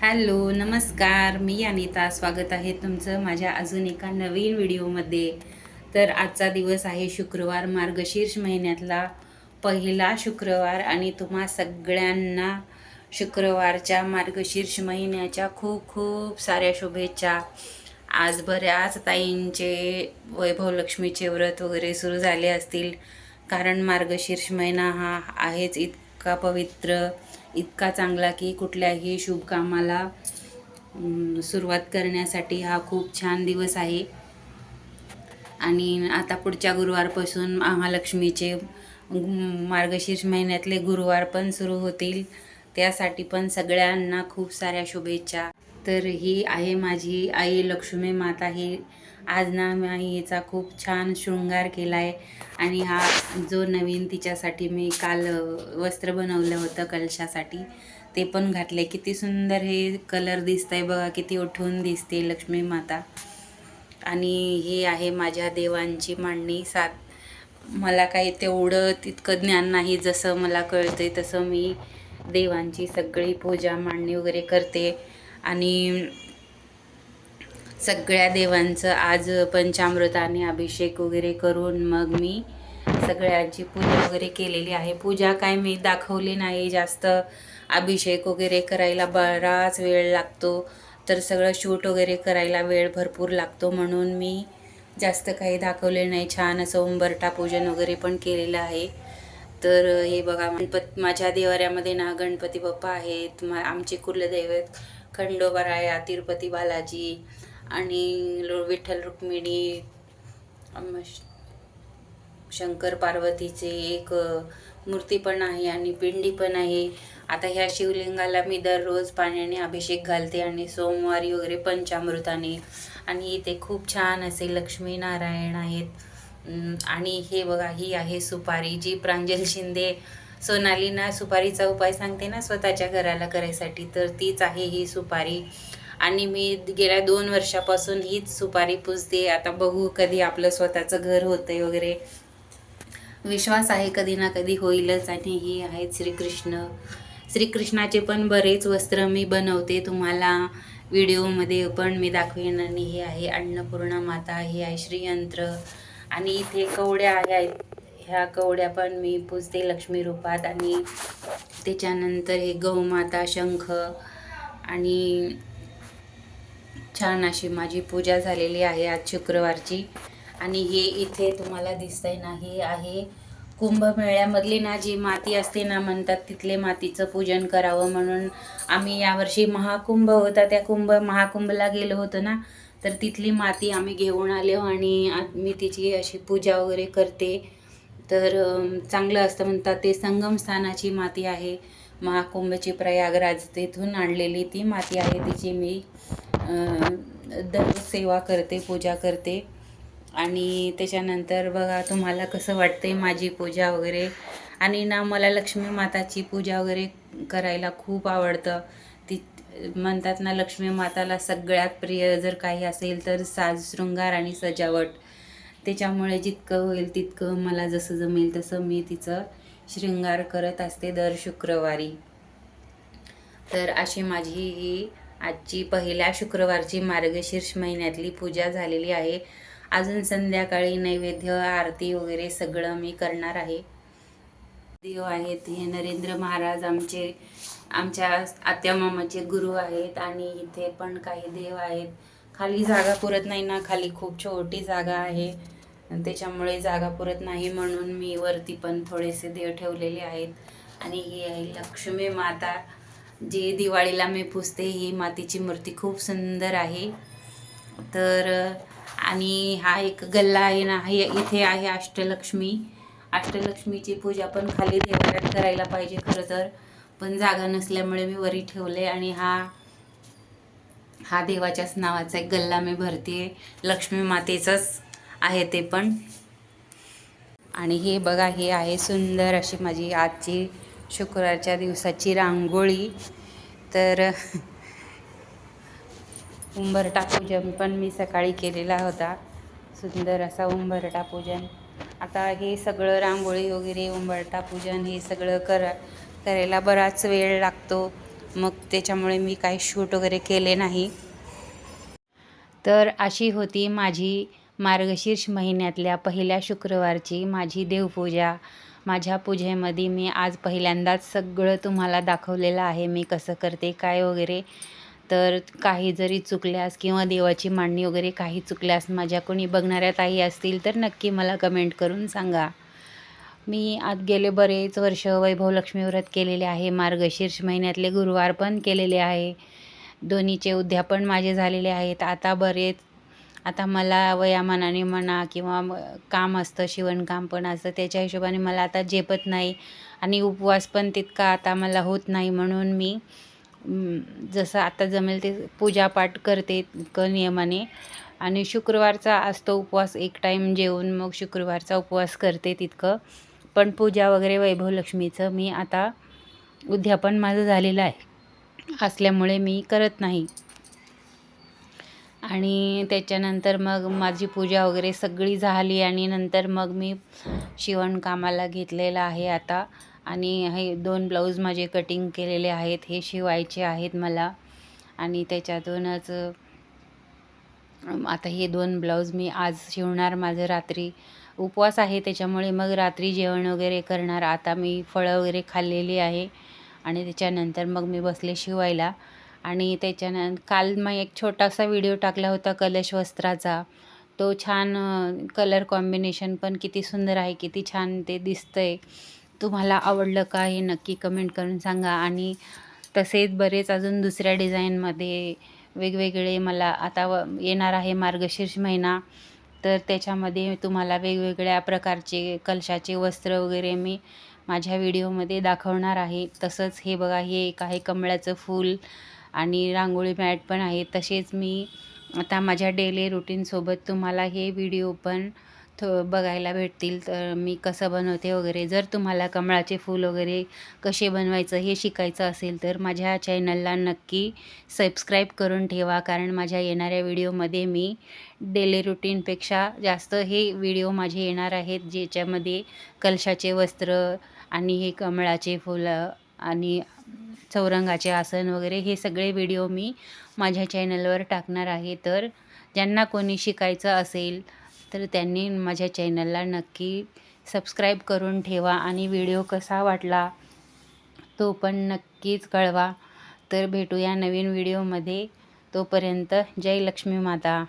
Hello नमस्कार. मी अनिता स्वागत आहे तुमचं माझ्या अजून एका नवीन व्हिडिओमध्ये. तर आजचा दिवस आहे शुक्रवार. मार्गशीर्ष महिन्यातला पहिला शुक्रवार आणि तुम्हा सगळ्यांना शुक्रवारच्या मार्गशीर्ष महिन्याच्या खूप खूप साऱ्या शुभेच्छा. आज बऱ्याच ताईंचे वैभवलक्ष्मीचे व्रत वगैरे सुरू झाले असतील. कारण मार्गशीर्ष महिना हा आहेच इतका पवित्र इतका चांगला की कुठल्याही शुभ कामाला सुरुवात करण्यासाठी हा खूप छान दिवस आहे. आणि आता पुढच्या गुरुवारपासून महालक्ष्मीचे मार्गशीर्ष महिन्यातले गुरुवार पण सुरू होतील. त्यासाठी पण सगळ्यांना खूप साऱ्या शुभेच्छा. तर ही आहे माझी आई लक्ष्मी माता ही आज ना मी खूप छान शृंगार केला आहे आणि हा जो नवीन तिच्यासाठी मी काल वस्त्र बनवलं होतं कलशासाठी ते पण घातले किती सुंदर हे कलर दिसतंय बघा किती उठून दिसते लक्ष्मी माता. आणि हे आहे माझ्या देवांची मांडणी. सात मला काही तेवढं तितकं ज्ञान नाही जसं मला कळतंय तसं मी देवांची सगळी पूजा मांडणी वगैरे करते. आणि सगळ्या देवांचं आज पंचामृताने अभिषेक वगैरे करून मग मी सगळ्यांची पूजा वगैरे केलेली आहे. पूजा काय मी दाखवली नाही जास्त अभिषेक वगैरे करायला बराच वेळ लागतो. तर सगळं शूट वगैरे करायला वेळ भरपूर लागतो म्हणून मी जास्त काही दाखवले नाही. छान असं उंबरटा पूजन वगैरे पण केलेलं आहे. तर हे बघा गणपत माझ्या देवाऱ्यामध्ये ना गणपती बाप्पा आहेत. मा आमचे कुलदैवत खंडोबाराया तिरुपती बालाजी आणि विठ्ठल रुक्मिणी श- शंकर पार्वतीचे एक मूर्ती पण आहे आणि पिंडी पण आहे. आता ह्या शिवलिंगाला मी दररोज पाण्याने अभिषेक घालते आणि सोमवारी वगैरे पंचामृताने. आणि इथे खूप छान असे लक्ष्मीनारायण आहेत. आणि हे बघा ही आहे सुपारी जी प्रांजल शिंदे सोनालीना सुपारीचा उपाय सांगते ना स्वतःच्या घराला करायसाठी. तर तीच आहे ही सुपारी. आणि मी गेल्या दोन वर्षापासून हीच सुपारी पुजते. आता बघू कधी आपलं स्वतःचं घर होतंय वगैरे. विश्वास आहे कधी ना कधी होईलच आणि ही आहेत श्रीकृष्ण. श्रीकृष्णाचे पण बरेच वस्त्र मी बनवते तुम्हाला व्हिडिओमध्ये पण मी दाखवेन. आणि हे आहे अन्नपूर्णा माता हे आहे श्रीयंत्र. आणि इथे कवड्या आहेत. ह्या कवड्या पण मी पूजते लक्ष्मी रूपात. आणि त्याच्यानंतर हे गौमाता शंख. आणि छान अशी माझी पूजा झालेली आहे आज शुक्रवारची. आणि हे इथे तुम्हाला दिसतंय ना हे आहे कुंभमेळ्यामधली ना जी माती असते ना म्हणतात तिथले मातीचं पूजन करावं म्हणून आम्ही यावर्षी महाकुंभ होता त्या कुंभ महाकुंभला गेलो होतो ना तर तिथली माती आम्ही घेऊन आलो आणि मी तिची अशी पूजा वगैरे करते. तर चांगलं असतं म्हणतात ते संगमस्थानाची माती आहे. महाकुंभची प्रयागराज तेथून आणलेली ती माती आहे तिची मी. दर सेवा करते पूजा करते. आणि त्याच्यानंतर बघा तुम्हाला कसं वाटतंय माझी पूजा वगैरे. आणि ना मला लक्ष्मी माताची पूजा वगैरे करायला खूप आवडतं. ती म्हणतात ना लक्ष्मी माताला सगळ्यात प्रिय जर काही असेल तर साज शृंगार आणि सजावट. त्याच्यामुळे जितकं होईल तितकं मला जसं जमेल तसं मी तिचं शृंगार करत असते दर शुक्रवारी. तर अशी माझी ही आजची पहिल्या शुक्रवारची मार्गशीर्ष महिन्यातली पूजा झालेली आहे. अजून संध्याकाळी नैवेद्य आरती वगैरे सगळं मी करणार आहे. देव आहेत हे नरेंद्र महाराज आमचे आमच्या आत्या मामाचे गुरु आहेत आणि इथे पण काही देव आहेत. खाली जागा पुरत नाही ना खाली खूप छोटी जागा आहे. त्याच्यामुळे जागा पुरत नाही म्हणून मी वरती पण थोडेसे देव ठेवलेले आहेत. आणि ही आहे लक्ष्मी माता. जी दिवाळीला मी पुजते ही मातीची मूर्ती खूप सुंदर आहे. तर आणि हा एक गल्ला आहे ना हे इथे आहे अष्टलक्ष्मी. अष्टलक्ष्मीची पूजा पण खाली देवाऱ्यात करायला पाहिजे खरं तर. पण जागा नसल्यामुळे मी वरी ठेवले आणि हा हा देवाच्याच नावाचा एक गल्ला मी भरते लक्ष्मी मातेचंच आहे ते पण. आणि हे बघा हे आहे सुंदर अशी माझी आजची शुक्रवारच्या दिवसाची रांगोळी. तर उंबरटा पूजन पण मी सकाळी केलेला होता. सुंदर असा उंबरटा पूजन. आता हे सगळं रांगोळी वगैरे उंबरटा पूजन हे सगळं करा करायला बराच वेळ लागतो. मग त्याच्यामुळे मी काही शूट वगैरे केले नाही. तर अशी होती माझी मार्गशीर्ष महिन्यातल्या पहिल्या शुक्रवारची माझी देवपूजा. माझ्या पूजेमध्ये मी आज पहिल्यांदाच सगळं तुम्हाला दाखवलेलं आहे. मी कसं करते काय वगैरे. तर काही जरी चुकल्यास किंवा देवाची मांडणी वगैरे काही चुकल्यास माझ्या कोणी बघणाऱ्या ताई असतील तर नक्की मला कमेंट करून सांगा. मी आज गेले बरेच वर्ष वैभव लक्ष्मी व्रत केलेले आहे. मार्गशीर्ष महिन्यातले गुरुवार पण केलेले आहे. दोन्हीचे उद्यापन माझे झालेले आहेत. आता बरेच आता मला वयामानाने म्हणा किंवा काम असतं शिवणकाम पण असतं त्याच्या हिशोबाने मला आता झेपत नाही. आणि उपवास पण तितका आता मला होत नाही म्हणून मी जसं आता जमेल ते पूजापाठ करते क नियमाने. आणि शुक्रवारचा असतो उपवास एक टाईम जेवून मग शुक्रवारचा उपवास करते तितकं. पण पूजा वगैरे वैभव लक्ष्मीचं मी आता उद्यापन माझं झालेलं आहे. असल्यामुळे मी करत नाही. आणि त्याच्यानंतर मग माझी पूजा वगैरे सगळी झाली आणि नंतर मग मी शिवणकामाला घेतलेलं आहे आता. आणि हे दोन ब्लाऊज माझे कटिंग केलेले आहेत हे शिवायचे आहेत मला. आणि त्याच्यातूनच आता हे दोन ब्लाऊज मी आज शिवणार. माझं रात्री उपवास आहे त्याच्यामुळे मग रात्री जेवण वगैरे करणार. आता मी फळं वगैरे खाल्लेली आहे आणि त्याच्यानंतर मग मी बसले शिवायला. आणि त्याच्यानं काल मी एक छोटासा व्हिडिओ टाकला होता कलश वस्त्राचा. तो छान कलर कॉम्बिनेशन पण किती सुंदर आहे किती छान ते दिसतंय. तुम्हाला आवडलं का हे नक्की कमेंट करून सांगा. आणि तसेच बरेच अजून दुसऱ्या डिझाईनमध्ये वेगवेगळे मला आता व येणार आहे मार्गशीर्ष महिना. तर त्याच्यामध्ये तुम्हाला वेगवेगळ्या प्रकारचे कलशाचे वस्त्र वगैरे मी माझ्या व्हिडिओमध्ये दाखवणार आहे. तसंच हे बघा हे एक आहे कमळाचं फूल. आणि रांगोळी मॅट पण आहे. तसेच मी आता माझ्या डेली रुटीनसोबत तुम्हाला हे व्हिडिओ पण थो बघायला भेटतील. तर मी कसं बनवते वगैरे. जर तुम्हाला कमळाचे फूल वगैरे कसे बनवायचं हे शिकायचं असेल तर माझ्या चॅनलला नक्की सबस्क्राईब करून ठेवा. कारण माझ्या येणाऱ्या व्हिडिओमध्ये मी डेली रुटीनपेक्षा जास्त हे व्हिडिओ माझे येणार आहेत. ज्याच्यामध्ये कलशाचे वस्त्र आणि हे कमळाचे फुलं आणि चौरंगाचे आसन वगैरे हे सगळे व्हिडिओ मी माझ्या चॅनलवर टाकणार आहे. तर ज्यांना कोणी शिकायचं असेल तर त्यांनी माझ्या चॅनलला नक्की सबस्क्राईब करून ठेवा आणि व्हिडिओ कसा वाटला तो पण नक्कीच कळवा. तर भेटूया नवीन व्हिडिओमध्ये तोपर्यंत जय लक्ष्मी माता.